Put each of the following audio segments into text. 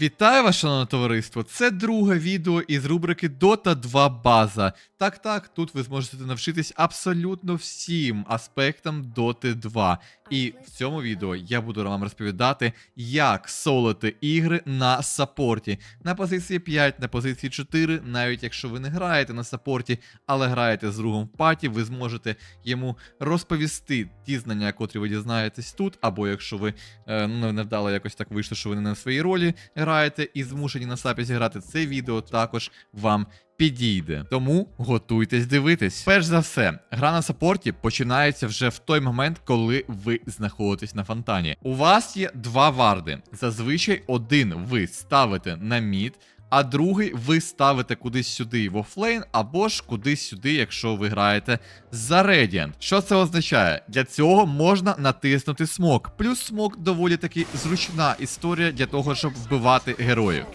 Вітаю вас, шановне товариство! Це друге відео із рубрики Dota 2 база. Так, так, тут ви зможете навчитись абсолютно всім аспектам Dota 2. І в цьому відео я буду вам розповідати, як солити ігри на саппорті. На позиції 5, на позиції 4, навіть якщо ви не граєте на саппорті, але граєте з другом в паті, ви зможете йому розповісти ті знання, котрі ви дізнаєтесь тут, або якщо ви е, ну, невдало якось так вийшло, що ви не на своїй ролі граєте і змушені на сапі зіграти, це відео також вам підійде. Тому готуйтесь дивитись. Перш за все, гра на сапорті починається вже в той момент, коли ви знаходитесь на фонтані. У вас є два варди. Зазвичай один ви ставите на мід. А другий ви ставите кудись сюди в офлейн, або ж кудись сюди, якщо ви граєте за Radiant. Що це означає? Для цього можна натиснути смок. Плюс смок доволі таки зручна історія для того, щоб вбивати героїв.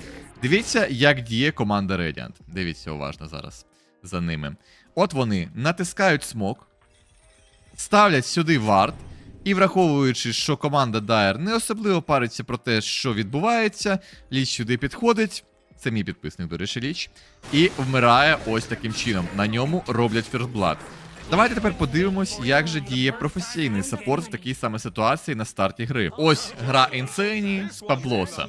Дивіться, як діє команда Radiant. Дивіться уважно зараз за ними. От вони натискають смок, ставлять сюди вард. І враховуючи, що команда Dire не особливо париться про те, що відбувається, Ліч сюди підходить. Це мій підписник, до речі, річ. І вмирає ось таким чином. На ньому роблять фірстблад. Давайте тепер подивимось, як же діє професійний саппорт в такій саме ситуації на старті гри. Ось гра Інсені з Паблоса.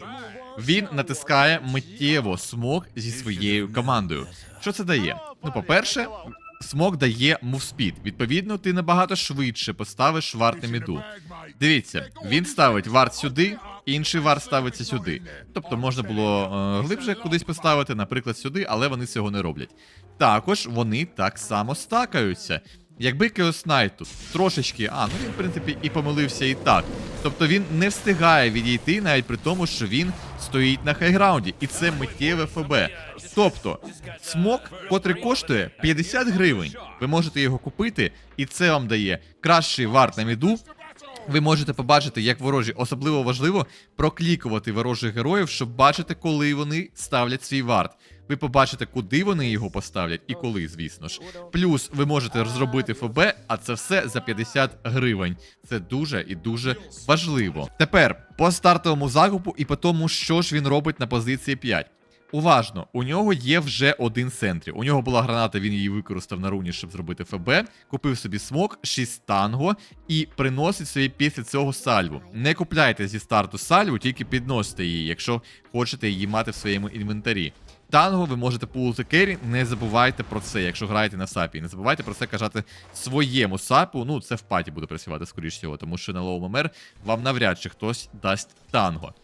Він натискає миттєво смок зі своєю командою. Що це дає? Ну, по-перше, смок дає мувспід. Відповідно, ти набагато швидше поставиш варт на міду. Дивіться, він ставить варт сюди, інший варт ставиться сюди. Тобто можна було е, глибше кудись поставити, наприклад, сюди, але вони цього не роблять. Також вони так само стакаються. Якби Knight тут трошечки, а ну він в принципі і помилився і так. Тобто він не встигає відійти навіть при тому, що він стоїть на хайграунді, і це миттєве ФБ. Тобто, смок, котрий коштує 50 гривень, ви можете його купити, і це вам дає кращий варт на міду. Ви можете побачити, як ворожі, особливо важливо проклікувати ворожих героїв, щоб бачити, коли вони ставлять свій варт. Ви побачите, куди вони його поставлять і коли, звісно ж. Плюс ви можете зробити ФБ, а це все за 50 гривень. Це дуже і дуже важливо. Тепер по стартовому закупу і по тому, що ж він робить на позиції 5. Уважно, у нього є вже один сентрі. У нього була граната, він її використав на руні, щоб зробити ФБ. Купив собі смок, 6 танго і приносить собі після цього сальву. Не купляйте зі старту сальву, тільки підносите її, якщо хочете її мати в своєму інвентарі. Танго ви можете пулити керрі, не забувайте про це, якщо граєте на сапі. Не забувайте про це казати своєму сапу. Ну, це в паті буде працювати, скоріш всього, тому що на лоу ММР вам навряд чи хтось дасть танго.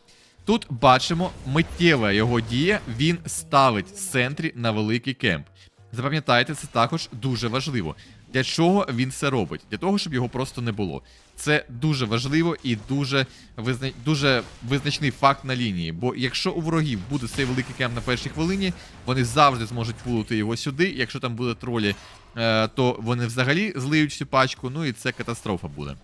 Тут бачимо миттєва його дія, він ставить в центрі на великий кемп. Запам'ятайте, це також дуже важливо. Для чого він це робить? Для того, щоб його просто не було. Це дуже важливо і дуже, визна... дуже визначний факт на лінії. Бо якщо у ворогів буде цей великий кемп на першій хвилині, вони завжди зможуть пулити його сюди. Якщо там буде тролі, е, то вони взагалі злиють всю пачку, ну і це катастрофа буде.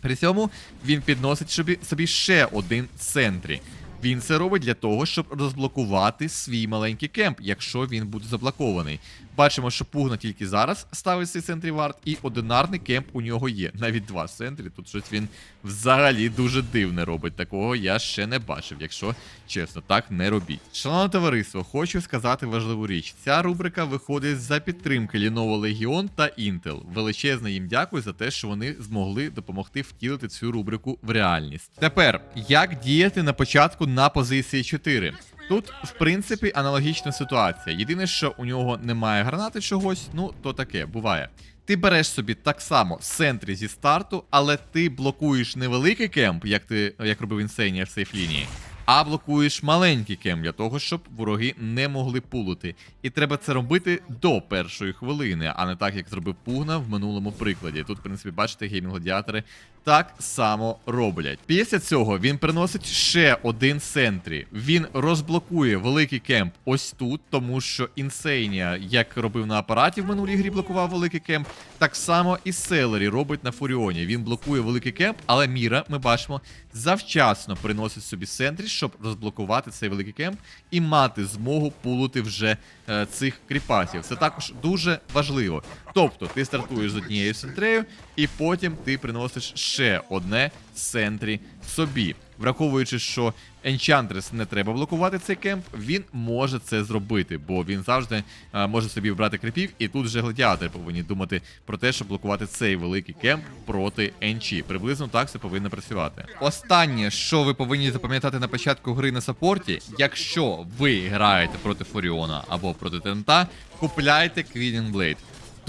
При цьому він підносить собі, собі ще один центрі. Він це робить для того, щоб розблокувати свій маленький кемп, якщо він буде заблокований. Бачимо, що пугна тільки зараз ставить цей центрі варт, і одинарний кемп у нього є. Навіть два центрі. Тут щось він взагалі дуже дивне робить. Такого я ще не бачив, якщо чесно, так не робіть. Шановне товариство, хочу сказати важливу річ. Ця рубрика виходить за підтримки Lenovo Legion та Intel. Величезне їм дякую за те, що вони змогли допомогти втілити цю рубрику в реальність. Тепер, як діяти на початку на позиції 4? Тут, в принципі, аналогічна ситуація. Єдине, що у нього немає гранати чогось, ну то таке, буває. Ти береш собі так само в центрі зі старту, але ти блокуєш невеликий кемп, як ти як робив інсейнія в сейф лінії, а блокуєш маленький кемп для того, щоб вороги не могли пулити. І треба це робити до першої хвилини, а не так, як зробив Пугна в минулому прикладі. Тут, в принципі, бачите, геймінг-гладіатори так само роблять. Після цього він приносить ще один сентрі. Він розблокує великий кемп ось тут, тому що інсейнія, як робив на апараті в минулій грі, блокував великий кемп. Так само і Селері робить на Фуріоні. Він блокує великий кемп, але Міра, ми бачимо, завчасно приносить собі сентрі, щоб розблокувати цей великий кемп і мати змогу пулити вже е, цих кріпасів. Це також дуже важливо. Тобто, ти стартуєш з однією сентрею, і потім ти приносиш ще одне сентрі собі. Враховуючи, що Enchantress не треба блокувати цей кемп, він може це зробити, бо він завжди а, може собі вбрати крипів, і тут вже гладіатори повинні думати про те, щоб блокувати цей великий кемп проти Енчі. Приблизно так це повинно працювати. Останнє, що ви повинні запам'ятати на початку гри на саппорті, якщо ви граєте проти Форіона або проти Тента, купляйте Quilling Blade.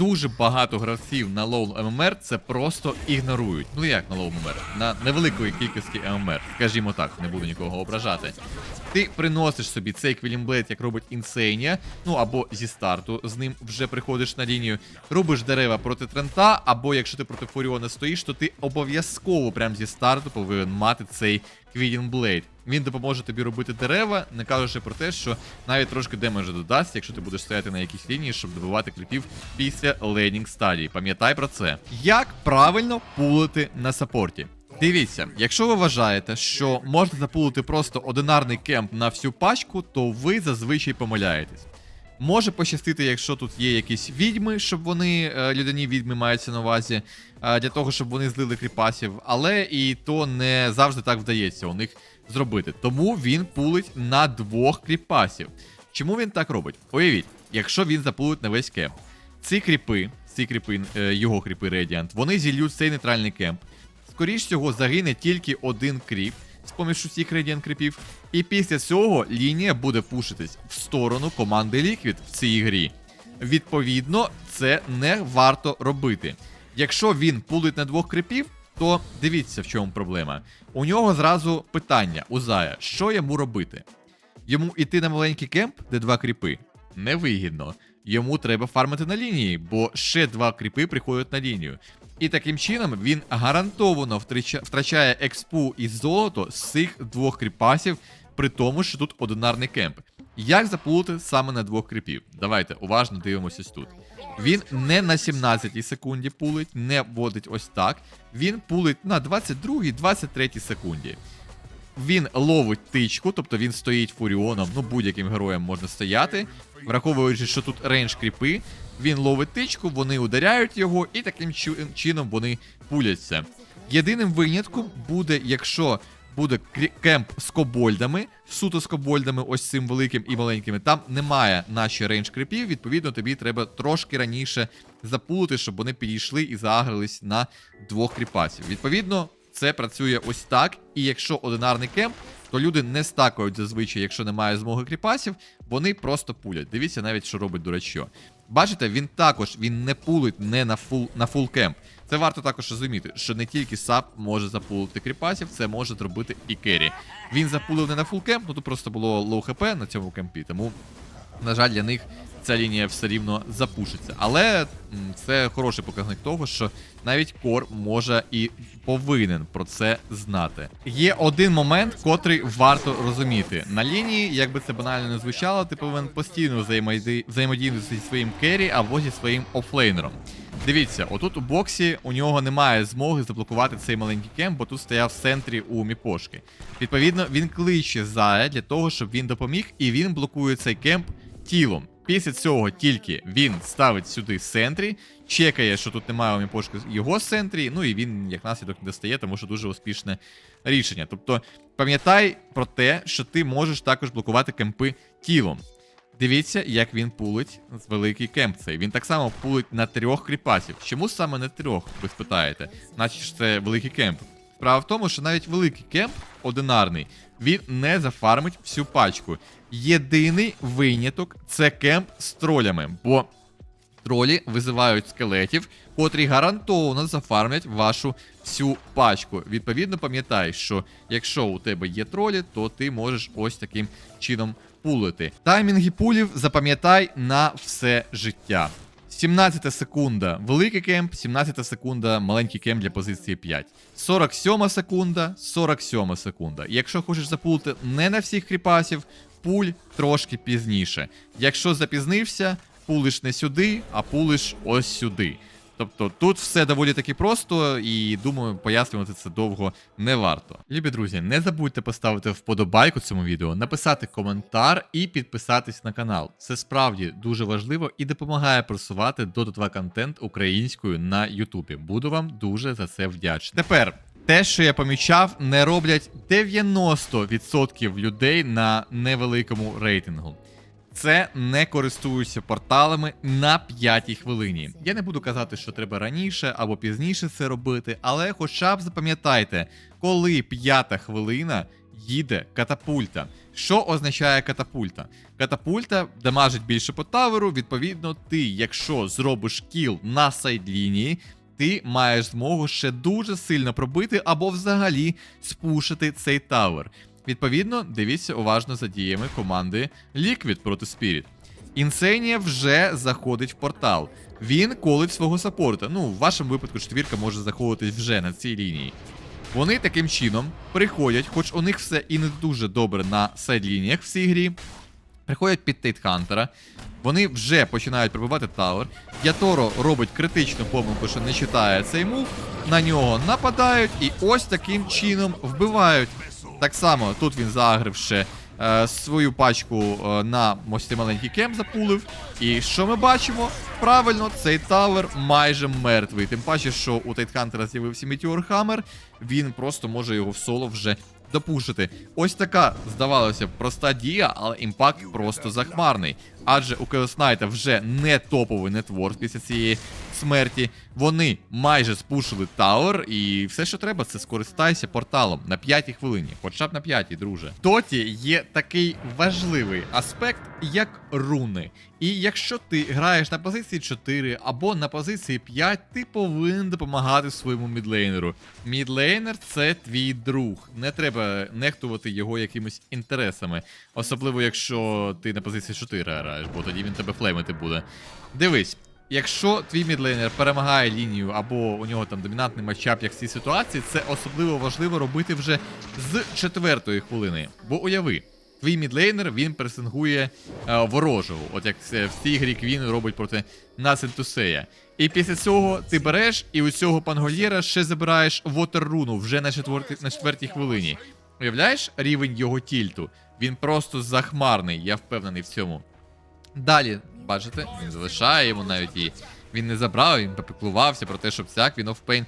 Дуже багато гравців на лоу ММР це просто ігнорують. Ну як на лоу ММР? На невеликої кількості ММР, скажімо так, не буду нікого ображати. Ти приносиш собі цей Квілімблейд, як робить Інсейнія, ну або зі старту з ним вже приходиш на лінію, рубиш дерева проти Трента, або якщо ти проти Фуріона стоїш, то ти обов'язково прямо зі старту повинен мати цей Квілінблейд. Він допоможе тобі робити дерева, не кажучи про те, що навіть трошки демеджу додасть, якщо ти будеш стояти на якійсь лінії, щоб добивати кліпів після лейнінг стадії. Пам'ятай про це. Як правильно пулити на саппорті? Дивіться, якщо ви вважаєте, що можна запулити просто одинарний кемп на всю пачку, то ви зазвичай помиляєтесь. Може пощастити, якщо тут є якісь відьми, щоб вони, е, людяні відьми маються на увазі, е, для того, щоб вони злили кріпасів, але і то не завжди так вдається у них зробити. Тому він пулить на двох кріпасів. Чому він так робить? Уявіть, якщо він запулить на весь кемп, ці кріпи, ці кріпи, е, його кріпи Radiant, вони зільють цей нейтральний кемп. Скоріш всього, загине тільки один кріп з поміж усіх Radiant кріпів. І після цього лінія буде пушитись в сторону команди Liquid в цій грі. Відповідно, це не варто робити. Якщо він пулить на двох кріпів, то дивіться, в чому проблема. У нього зразу питання у Зая, що йому робити? Йому йти на маленький кемп, де два кріпи, невигідно. Йому треба фармити на лінії, бо ще два кріпи приходять на лінію. І таким чином він гарантовано втрачає експу і золото з цих двох кріпасів, при тому, що тут одинарний кемп. Як заплути саме на двох кріпів? Давайте уважно дивимося тут. Він не на 17 секунді пулить, не вводить ось так. Він пулить на 22-23 секунді. Він ловить тичку, тобто він стоїть фуріоном, ну будь-яким героєм можна стояти. Враховуючи, що тут рейндж кріпи, він ловить тичку, вони ударяють його, і таким чином вони пуляться. Єдиним винятком буде, якщо буде кемп з кобольдами, суто з кобольдами, ось цим великим і маленькими. Там немає наші рейндж кріпів, відповідно, тобі треба трошки раніше запулити, щоб вони підійшли і заагрились на двох кріпасів. Відповідно, це працює ось так. І якщо одинарний кемп, то люди не стакають зазвичай, якщо немає змоги кріпасів, вони просто пулять. Дивіться навіть, що робить дурачо. Бачите, він також він не пулить не на фул на фул кемп. Це варто також розуміти, що не тільки САП може запулити кріпасів, це може зробити і Керрі. Він запулив не на фул кемп, ну тут просто було лоу хп на цьому кемпі, тому, на жаль, для них ця лінія все рівно запушиться. Але це хороший показник того, що навіть кор може і повинен про це знати. Є один момент, котрий варто розуміти. На лінії, як би це банально не звучало, ти повинен постійно взаємоди- взаємодіяти зі своїм керрі або зі своїм офлейнером. Дивіться, отут у боксі у нього немає змоги заблокувати цей маленький кемп, бо тут стояв в центрі у міпошки. Відповідно, він кличе Зая для того, щоб він допоміг, і він блокує цей кемп тілом. Після цього тільки він ставить сюди центрі, чекає, що тут немає у міпошки його центрі, ну і він як наслідок достає, тому що дуже успішне рішення. Тобто, пам'ятай про те, що ти можеш також блокувати кемпи тілом. Дивіться, як він пулить з великий кемп цей. Він так само пулить на трьох кріпасів. Чому саме на трьох, ви спитаєте? Ж це великий кемп. Справа в тому, що навіть великий кемп, одинарний, він не зафармить всю пачку. Єдиний виняток це кемп з тролями, бо тролі визивають скелетів, котрі гарантовано зафармлять вашу всю пачку. Відповідно, пам'ятай, що якщо у тебе є тролі, то ти можеш ось таким чином пулити. Таймінги пулів запам'ятай на все життя. 17 секунда великий кемп, 17 секунда маленький кемп для позиції 5. 47 секунда, 47 секунда. Якщо хочеш запулити не на всіх кріпасів, пуль трошки пізніше. Якщо запізнився, пулиш не сюди, а пулиш ось сюди. Тобто тут все доволі таки просто, і думаю, пояснювати це довго не варто. Любі друзі, не забудьте поставити вподобайку цьому відео, написати коментар і підписатись на канал. Це справді дуже важливо і допомагає просувати Dota 2 контент українською на Ютубі. Буду вам дуже за це вдячний. Тепер Те, що я помічав, не роблять 90% людей на невеликому рейтингу. Це не користуються порталами на п'ятій хвилині. Я не буду казати, що треба раніше або пізніше це робити, але хоча б запам'ятайте, коли п'ята хвилина їде катапульта. Що означає катапульта? Катапульта дамажить більше по таверу. Відповідно, ти, якщо зробиш кіл на сайдлінії, ти маєш змогу ще дуже сильно пробити або взагалі спушити цей тавер. Відповідно, дивіться уважно за діями команди Liquid проти Spirit. Інсенія вже заходить в портал. Він колить свого саппорта. Ну, в вашому випадку четвірка може заходити вже на цій лінії. Вони таким чином приходять, хоч у них все і не дуже добре на сайдлініях в цій грі. Приходять під Тейтхантера. Вони вже починають пробивати тавер. Яторо робить критичну помилку, що не читає цей мув. На нього нападають і ось таким чином вбивають. Так само тут він заагрив ще е, свою пачку е, на цей маленький кем запулив. І що ми бачимо? Правильно, цей тавер майже мертвий. Тим паче, що у Тайтхантера з'явився Meteor Hammer, він просто може його в соло вже допушити. Ось така, здавалося б, проста дія, але імпакт просто захмарний. Адже у Knight вже не топовий нетворк після цієї смерті. Вони майже спушили Тауер, і все, що треба, це скористайся порталом на п'ятій хвилині, хоча б на п'ятій, друже. В Доті є такий важливий аспект, як руни. І якщо ти граєш на позиції 4 або на позиції 5, ти повинен допомагати своєму мідлейнеру. Мідлейнер це твій друг. Не треба нехтувати його якимись інтересами. Особливо, якщо ти на позиції 4 граєш, бо тоді він тебе флеймити буде. Дивись. Якщо твій мідлейнер перемагає лінію, або у нього там домінантний матчап, як в цій ситуації, це особливо важливо робити вже з четвертої хвилини. Бо уяви, твій мідлейнер він пресингує е, ворожого, от як в цій грі Квін робить проти Насентусея. І після цього ти береш і у цього пангольєра ще забираєш вотерруну вже на четвертій, на четвертій хвилині. Уявляєш рівень його тільту? Він просто захмарний, я впевнений в цьому. Далі, бачите, він залишає йому навіть її. Він не забрав, він попіклувався про те, щоб ця Queen of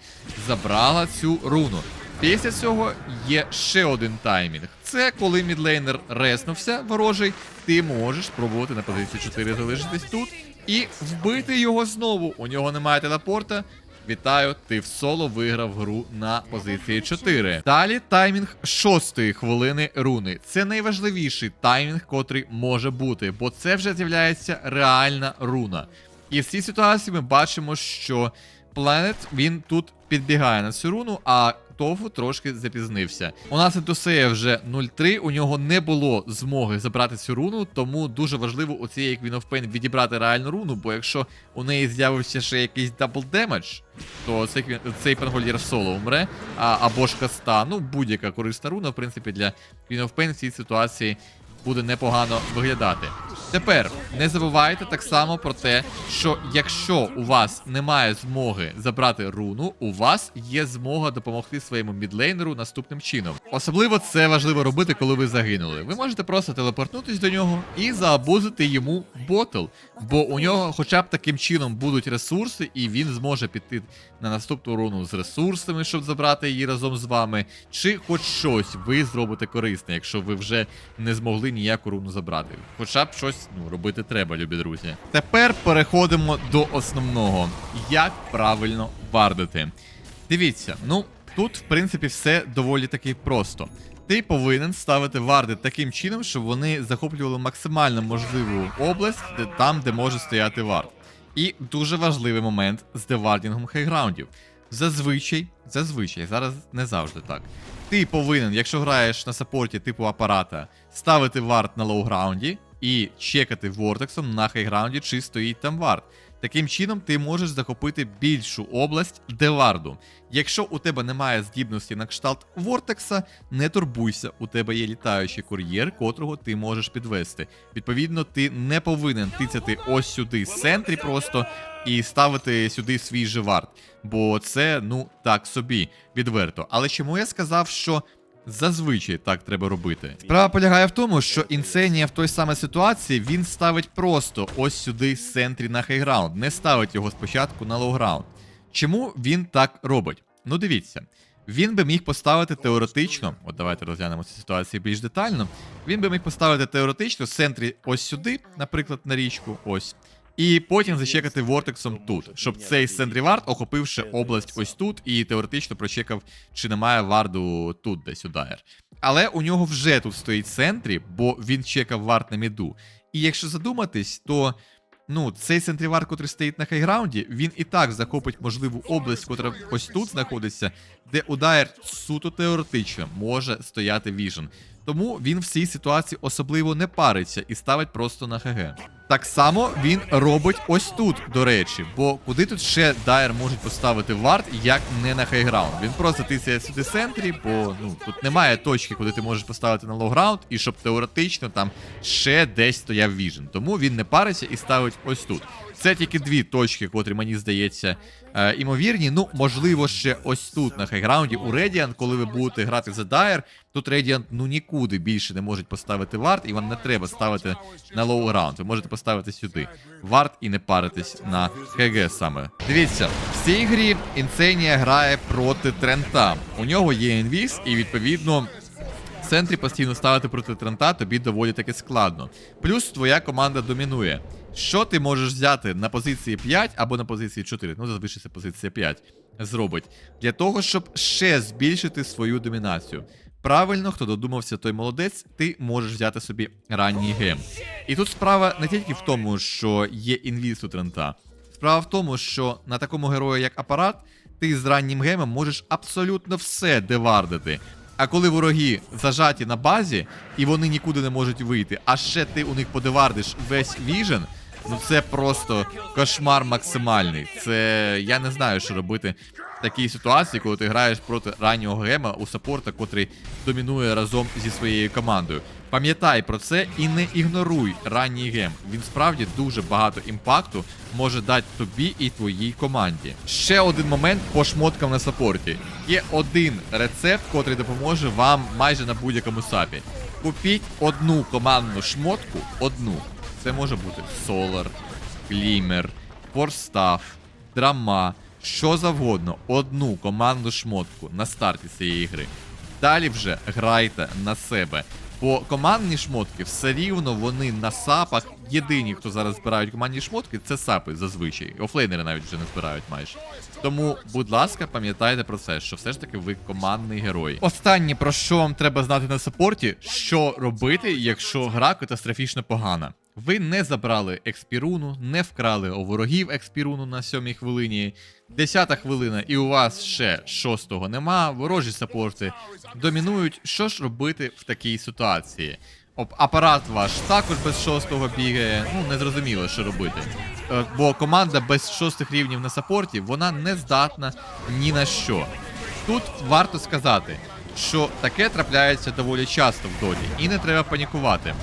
забрала цю руну. Після цього є ще один таймінг. Це коли мідлейнер реснувся ворожий, ти можеш спробувати на позиції 4 залишитись тут і вбити його знову. У нього немає телепорта. Вітаю, ти в соло виграв гру на позиції 4. Далі таймінг шостої хвилини руни. Це найважливіший таймінг, котрий може бути, бо це вже з'являється реальна руна. І в цій ситуації ми бачимо, що Planet він тут підбігає на цю руну, а Тофу трошки запізнився. У нас Ентусея вже 0-3, у нього не було змоги забрати цю руну, тому дуже важливо у цієї Queen of Pain відібрати реальну руну, бо якщо у неї з'явився ще якийсь дабл демедж, то цей, цей пангольєр соло умре, а, або ж каста, ну будь-яка корисна руна, в принципі, для Queen of Pain в цій ситуації буде непогано виглядати. Тепер не забувайте так само про те, що якщо у вас немає змоги забрати руну, у вас є змога допомогти своєму мідлейнеру наступним чином. Особливо це важливо робити, коли ви загинули. Ви можете просто телепортнутись до нього і заабузити йому ботл, бо у нього хоча б таким чином будуть ресурси, і він зможе піти на наступну руну з ресурсами, щоб забрати її разом з вами, чи хоч щось ви зробите корисне, якщо ви вже не змогли ніяку руну забрати. Хоча б щось ну, робити треба, любі друзі. Тепер переходимо до основного: як правильно вардити. Дивіться, ну тут, в принципі, все доволі таки просто. Ти повинен ставити варди таким чином, щоб вони захоплювали максимально можливу область, де там, де може стояти вард. І дуже важливий момент з девардінгом хайграундів. Зазвичай, зазвичай, зараз не завжди так. Ти повинен, якщо граєш на саппорті типу апарата, ставити вард на лоуграунді і чекати вортексом на хайграунді, чи стоїть там вард. Таким чином, ти можеш захопити більшу область деварду. Якщо у тебе немає здібності на кшталт Вортекса, не турбуйся, у тебе є літаючий кур'єр, котрого ти можеш підвести. Відповідно, ти не повинен тицяти ось сюди центрі просто і ставити сюди свій же вард. Бо це, ну, так собі, відверто. Але чому я сказав, що Зазвичай так треба робити. Справа полягає в тому, що інсенія в той самій ситуації він ставить просто ось сюди з центрі на хайграунд, не ставить його спочатку на лоуграунд. Чому він так робить? Ну дивіться, Він би міг поставити теоретично, от давайте розглянемо цю ситуацію більш детально. Він би міг поставити теоретично в центрі ось сюди, наприклад, на річку, ось. І потім зачекати вортексом тут, щоб цей з центрі вард, охопивши область ось тут, і теоретично прочекав, чи немає варду тут десь удар. Але у нього вже тут стоїть центрі, бо він чекав вард на міду. І якщо задуматись, то ну, цей центрівар, котрий стоїть на хайграунді, він і так захопить можливу область, котра ось тут знаходиться, де удар суто теоретично може стояти віжен. Тому він в цій ситуації особливо не париться і ставить просто на ХГ. Так само він робить ось тут, до речі, бо куди тут ще Дайер можуть поставити вард, як не на хайграунд. Він просто тисяє сюди центрі, бо ну тут немає точки, куди ти можеш поставити на лоуграунд, і щоб теоретично там ще десь стояв віжен. Тому він не париться і ставить ось тут. Це тільки дві точки, котрі мені здається е, імовірні. Ну, можливо, ще ось тут на хайграунді у Radiant, коли ви будете грати за Дайер, тут Radiant ну нікуди більше не можуть поставити вард, і вам не треба ставити на лоу граунд. Ви можете поставити сюди вард і не паритись на ХГ саме. Дивіться, в цій грі Інсенія грає проти Трента. У нього є інвіз, і відповідно. В центрі постійно ставити проти Трента тобі доволі таки складно. Плюс твоя команда домінує. Що ти можеш взяти на позиції 5 або на позиції 4, ну зазвичай це позиція 5, зробить для того, щоб ще збільшити свою домінацію. Правильно, хто додумався, той молодець, ти можеш взяти собі ранній гем. І тут справа не тільки в тому, що є інвіз у Трента. Справа в тому, що на такому герої, як апарат, ти з раннім гемом можеш абсолютно все девардити. А коли вороги зажаті на базі і вони нікуди не можуть вийти, а ще ти у них подевардиш весь віжен, ну це просто кошмар максимальний. Це я не знаю, що робити в такій ситуації, коли ти граєш проти раннього гема у саппорта, котрий домінує разом зі своєю командою. Пам'ятай про це і не ігноруй ранній гем. Він справді дуже багато імпакту може дати тобі і твоїй команді. Ще один момент по шмоткам на саппорті. Є один рецепт, котрий допоможе вам майже на будь-якому сапі. Купіть одну командну шмотку, одну. Це може бути Solar, Glimmer, Forstaff, Драма, що завгодно, одну командну шмотку на старті цієї гри. Далі вже грайте на себе. Бо командні шмотки все рівно вони на сапах. Єдині, хто зараз збирають командні шмотки, це сапи зазвичай. Офлейнери навіть вже не збирають майже. Тому, будь ласка, пам'ятайте про це, що все ж таки ви командний герой. Останнє, про що вам треба знати на саппорті, що робити, якщо гра катастрофічно погана. Ви не забрали експіруну, не вкрали у ворогів експіруну на сьомій хвилині. Десята хвилина, і у вас ще шостого нема. Ворожі саппорти домінують. Що ж робити в такій ситуації? Оп- апарат ваш також без шостого бігає. Ну не зрозуміло, що робити. Е, Бо команда без шостих рівнів на саппорті вона не здатна ні на що. Тут варто сказати, що таке трапляється доволі часто в доті, і не треба панікувати.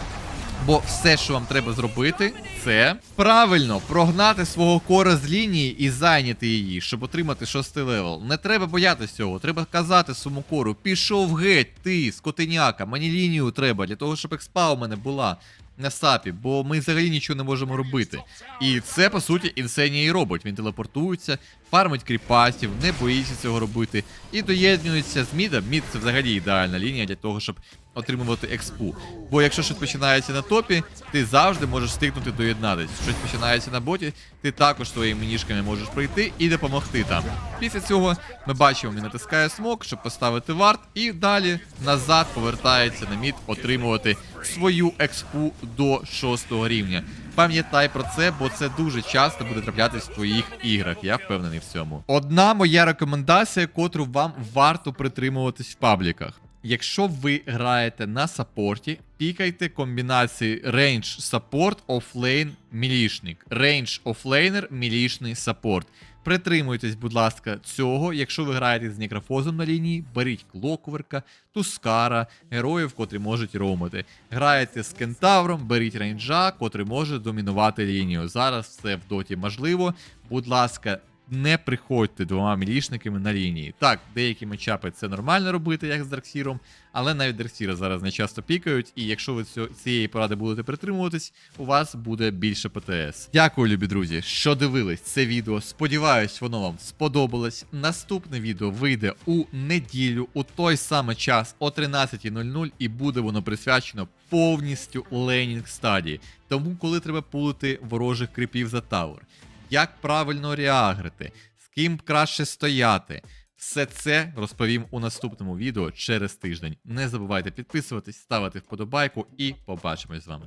Бо все, що вам треба зробити, це правильно прогнати свого кора з лінії і зайняти її, щоб отримати шостий левел. Не треба боятися цього. Треба казати своєму кору: пішов геть, ти, скотиняка, мені лінію треба для того, щоб експа у мене була на сапі, бо ми взагалі нічого не можемо робити. І це по суті інсенія і робить. Він телепортується, фармить кріпасів, не боїться цього робити. І доєднується з мідом. Мід це взагалі ідеальна лінія для того, щоб отримувати експу. Бо якщо щось починається на топі, ти завжди можеш стикнути доєднатись. Щось починається на боті, ти також своїми ніжками можеш прийти і допомогти там. Після цього ми бачимо, він натискає смок, щоб поставити варт, і далі назад повертається на мід отримувати свою експу до шостого рівня. Пам'ятай про це, бо це дуже часто буде траплятись в твоїх іграх. Я впевнений в цьому. Одна моя рекомендація, котру вам варто притримуватись в пабліках. Якщо ви граєте на саппорті, пікайте комбінації range support, offlane, мілішник. Range offlaner, мілішний саппорт. Притримуйтесь, будь ласка, цього. Якщо ви граєте з некрофозом на лінії, беріть клокверка, тускара, героїв, котрі можуть роумити. Граєте з кентавром, беріть рейнджа, котрий може домінувати лінію. Зараз це в доті можливо. Будь ласка, не приходьте двома мілішниками на лінії. Так, деякі мечапи це нормально робити, як з Дарксіром, але навіть Дарксіра зараз не часто пікають, і якщо ви цієї поради будете притримуватись, у вас буде більше ПТС. Дякую, любі друзі, що дивились це відео. Сподіваюсь, воно вам сподобалось. Наступне відео вийде у неділю, у той самий час о 13.00, і буде воно присвячено повністю лейнінг стадії. Тому, коли треба пулити ворожих кріпів за тавер, як правильно реагрити, з ким краще стояти. Все це розповім у наступному відео через тиждень. Не забувайте підписуватись, ставити вподобайку і побачимось з вами.